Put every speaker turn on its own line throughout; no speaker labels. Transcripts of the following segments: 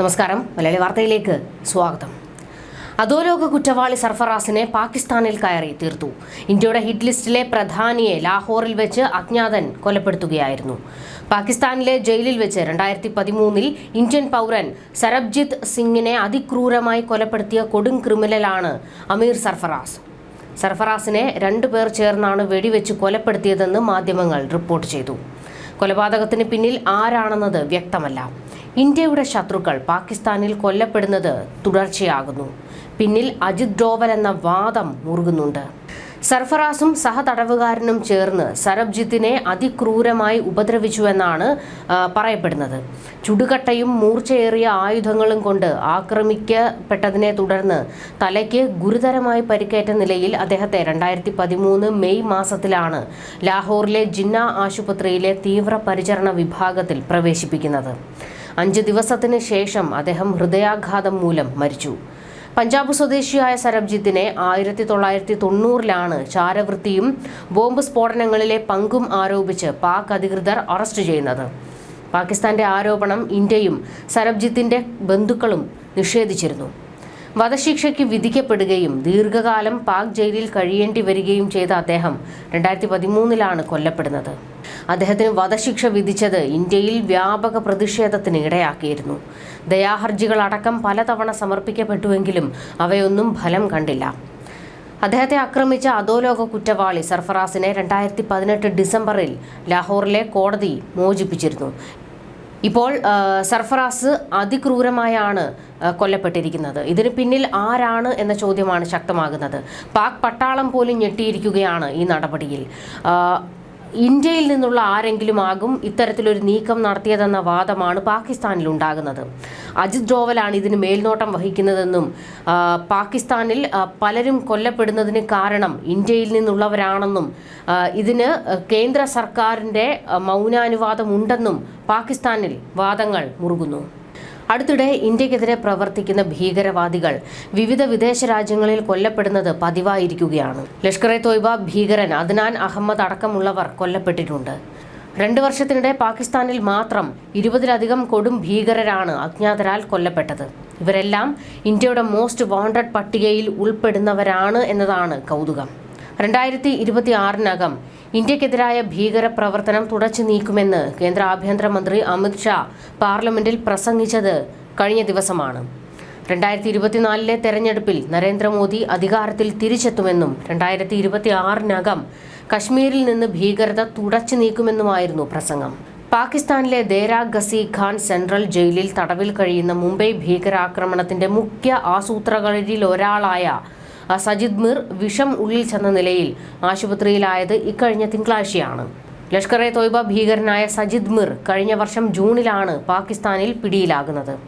നമസ്കാരം. മലയാളി വാർത്തയിലേക്ക് സ്വാഗതം. അധോലോക കുറ്റവാളി സർഫറാസിനെ പാകിസ്ഥാനിൽ കയറി തീർത്തു. ഇന്ത്യയുടെ ഹിറ്റ് ലിസ്റ്റിലെ പ്രധാനിയെ ലാഹോറിൽ വെച്ച് അജ്ഞാതൻ കൊലപ്പെടുത്തുകയായിരുന്നു. പാകിസ്ഥാനിലെ ജയിലിൽ വെച്ച് രണ്ടായിരത്തി പതിമൂന്നിൽ ഇന്ത്യൻ പൗരൻ സരബ്ജിത്ത് സിംഗിനെ അതിക്രൂരമായി കൊലപ്പെടുത്തിയ കൊടും ക്രിമിനലാണ് അമീർ സർഫറാസ്. സർഫറാസിനെ രണ്ടു പേർ ചേർന്നാണ് വെടിവെച്ച് കൊലപ്പെടുത്തിയതെന്ന് മാധ്യമങ്ങൾ റിപ്പോർട്ട് ചെയ്തു. കൊലപാതകത്തിന് പിന്നിൽ ആരാണെന്നത് വ്യക്തമല്ല. ഇന്ത്യയുടെ ശത്രുക്കൾ പാകിസ്ഥാനിൽ കൊല്ലപ്പെടുന്നത് തുടർച്ചയാകുന്നു. പിന്നിൽ അജിത് ഡോവൽ എന്ന വാദം മുറുകുന്നുണ്ട്. സർഫറാസും സഹതടവുകാരനും ചേർന്ന് സരബ്ജിത്തിനെ അതിക്രൂരമായി ഉപദ്രവിച്ചുവെന്നാണ് പറയപ്പെടുന്നത്. ചുടുകട്ടയും മൂർച്ചയേറിയ ആയുധങ്ങളും കൊണ്ട് ആക്രമിക്കപ്പെട്ടതിനെ തുടർന്ന് തലയ്ക്ക് ഗുരുതരമായി പരിക്കേറ്റ നിലയിൽ അദ്ദേഹത്തെ രണ്ടായിരത്തി പതിമൂന്ന് മെയ് മാസത്തിലാണ് ലാഹോറിലെ ജിന്ന ആശുപത്രിയിലെ തീവ്രപരിചരണ വിഭാഗത്തിൽ പ്രവേശിപ്പിക്കുന്നത്. അഞ്ച് ദിവസത്തിന് ശേഷം അദ്ദേഹം ഹൃദയാഘാതം മൂലം മരിച്ചു. പഞ്ചാബ് സ്വദേശിയായ സരബ്ജിത്തിനെ ആയിരത്തി തൊള്ളായിരത്തി തൊണ്ണൂറിലാണ് ചാരവൃത്തിയും ബോംബ് സ്ഫോടനങ്ങളിലെ പങ്കും ആരോപിച്ച് പാക് അധികൃതർ അറസ്റ്റ് ചെയ്യുന്നത്. പാകിസ്ഥാന്റെ ആരോപണം ഇന്ത്യയും സരബ്ജിത്തിന്റെ ബന്ധുക്കളും നിഷേധിച്ചിരുന്നു. വധശിക്ഷയ്ക്ക് വിധിക്കപ്പെടുകയും ദീർഘകാലം പാക് ജയിലിൽ കഴിയേണ്ടി വരികയും ചെയ്ത അദ്ദേഹം രണ്ടായിരത്തി പതിമൂന്നിലാണ് കൊല്ലപ്പെടുന്നത്. അദ്ദേഹത്തിന് വധശിക്ഷ വിധിച്ചത് ഇന്ത്യയിൽ വ്യാപക പ്രതിഷേധത്തിന് ഇടയാക്കിയിരുന്നു. ദയാഹർജികൾ അടക്കം പലതവണ സമർപ്പിക്കപ്പെട്ടുവെങ്കിലും അവയൊന്നും ഫലം കണ്ടില്ല. അദ്ദേഹത്തെ ആക്രമിച്ച അധോലോക കുറ്റവാളി സർഫറാസിനെ രണ്ടായിരത്തി പതിനെട്ട് ഡിസംബറിൽ ലാഹോറിലെ കോടതി മോചിപ്പിച്ചിരുന്നു. ഇപ്പോൾ സർഫറാസ് അതിക്രൂരമായാണ് കൊല്ലപ്പെട്ടിരിക്കുന്നത്. ഇതിന് പിന്നിൽ ആരാണ് എന്ന ചോദ്യമാണ് ശക്തമാകുന്നത്. പാക് പട്ടാളം പോലും ഞെട്ടിയിരിക്കുകയാണ് ഈ നടപടിയിൽ. ഇന്ത്യയിൽ നിന്നുള്ള ആരെങ്കിലും ആകും ഇത്തരത്തിലൊരു നീക്കം നടത്തിയതെന്ന വാദമാണ് പാകിസ്ഥാനിൽ ഉണ്ടാകുന്നത് അജിത് ഡോവലാണ് ഇതിന് മേൽനോട്ടം വഹിക്കുന്നതെന്നും പാകിസ്ഥാനിൽ പലരും കൊല്ലപ്പെടുന്നതിന് കാരണം ഇന്ത്യയിൽ നിന്നുള്ളവരാണെന്നും ഇതിന് കേന്ദ്ര സർക്കാരിന്റെ മൗനാനുവാദമുണ്ടെന്നും പാകിസ്ഥാനിൽ വാദങ്ങൾ മുറുകുന്നു. അടുത്തിടെ ഇന്ത്യക്കെതിരെ പ്രവർത്തിക്കുന്ന ഭീകരവാദികൾ വിവിധ വിദേശ രാജ്യങ്ങളിൽ കൊല്ലപ്പെടുന്നത് പതിവായിരിക്കുകയാണ്. ലഷ്കർ എ തോയ്ബ ഭീകരൻ അദ്നാൻ അഹമ്മദ് അടക്കമുള്ളവർ കൊല്ലപ്പെട്ടിട്ടുണ്ട്. രണ്ട് വർഷത്തിനിടെ പാകിസ്ഥാനിൽ മാത്രം ഇരുപതിലധികം കൊടും ഭീകരരാണ് അജ്ഞാതരാൽ കൊല്ലപ്പെട്ടത്. ഇവരെല്ലാം ഇന്ത്യയുടെ മോസ്റ്റ് വാണ്ടഡ് പട്ടികയിൽ ഉൾപ്പെടുന്നവരാണ് എന്നതാണ് കൗതുകം. രണ്ടായിരത്തി ഇരുപത്തി ആറിനകം ഇന്ത്യക്കെതിരായ ഭീകര പ്രവർത്തനം തുടച്ചു നീക്കുമെന്ന് കേന്ദ്ര ആഭ്യന്തരമന്ത്രി അമിത് ഷാ പാർലമെന്റിൽ പ്രസംഗിച്ചത് കഴിഞ്ഞ ദിവസമാണ്. രണ്ടായിരത്തി ഇരുപത്തിനാലിലെ തെരഞ്ഞെടുപ്പിൽ നരേന്ദ്രമോദി അധികാരത്തിൽ തിരിച്ചെത്തുമെന്നും രണ്ടായിരത്തി ഇരുപത്തി ആറിനകം കശ്മീരിൽ നിന്ന് ഭീകരത തുടച്ചു നീക്കുമെന്നുമായിരുന്നു പ്രസംഗം. പാകിസ്ഥാനിലെ ദേരാ ഗസി ഖാൻ സെൻട്രൽ ജയിലിൽ തടവിൽ കഴിയുന്ന മുംബൈ ഭീകരാക്രമണത്തിന്റെ മുഖ്യ ആസൂത്രകരിൽ ഒരാളായ സജിദ് മിർ വിഷം ഉള്ളിൽ ചെന്ന നിലയിൽ ആശുപത്രിയിലായത് ഇക്കഴിഞ്ഞ തിങ്കളാഴ്ചയാണ്. ലഷ്കർ എ തോയ്ബ ഭീകരനായ സജിദ് മിർ കഴിഞ്ഞ വർഷം ജൂണിലാണ് പാകിസ്ഥാനിൽ പിടിയിലാകുന്നത്.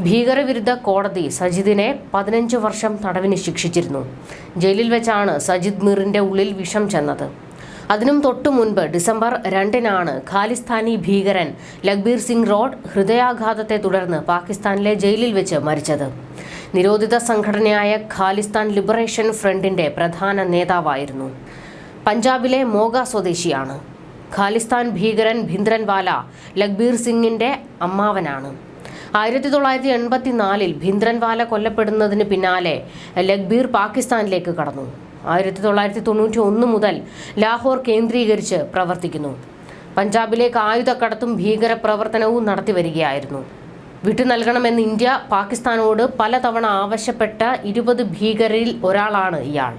ഭീകരവിരുദ്ധ കോടതി സജിദിനെ പതിനഞ്ച് വർഷം തടവിന് ശിക്ഷിച്ചിരുന്നു. ജയിലിൽ വെച്ചാണ് സജിദ് മിറിന്റെ ഉള്ളിൽ വിഷം ചെന്നത്. അതിനും തൊട്ടു മുൻപ് ഡിസംബർ രണ്ടിനാണ് ഖാലിസ്ഥാനി ഭീകരൻ ലഗ്ബീർ സിംഗ് റോഡ് ഹൃദയാഘാതത്തെ തുടർന്ന് പാകിസ്ഥാനിലെ ജയിലിൽ വെച്ച് മരിച്ചത്. നിരോധിത സംഘടനയായ ഖാലിസ്ഥാൻ ലിബറേഷൻ ഫ്രണ്ടിന്റെ പ്രധാന നേതാവായിരുന്നു. പഞ്ചാബിലെ മോഗ സ്വദേശിയാണ്. ഖാലിസ്ഥാൻ ഭീകരൻ ഭിന്ദ്രൻവാല ലഗ്ബീർ സിംഗിന്റെ അമ്മാവനാണ്. ആയിരത്തി തൊള്ളായിരത്തി എൺപത്തിനാലിൽ ഭിന്ദ്രൻവാല കൊല്ലപ്പെടുന്നതിന് പിന്നാലെ ലഗ്ബീർ പാകിസ്ഥാനിലേക്ക് കടന്നു. ആയിരത്തി തൊള്ളായിരത്തി തൊണ്ണൂറ്റി ഒന്ന് മുതൽ ലാഹോർ കേന്ദ്രീകരിച്ച് പ്രവർത്തിക്കുന്നു. പഞ്ചാബിലേക്ക് ആയുധക്കടത്തും ഭീകരപ്രവർത്തനവും നടത്തി വരികയായിരുന്നു. വിട്ടു നൽകണമെന്ന് ഇന്ത്യ പാകിസ്ഥാനോട് പലതവണ ആവശ്യപ്പെട്ട ഇരുപത് ഭീകരരിൽ ഒരാളാണ് ഇയാൾ.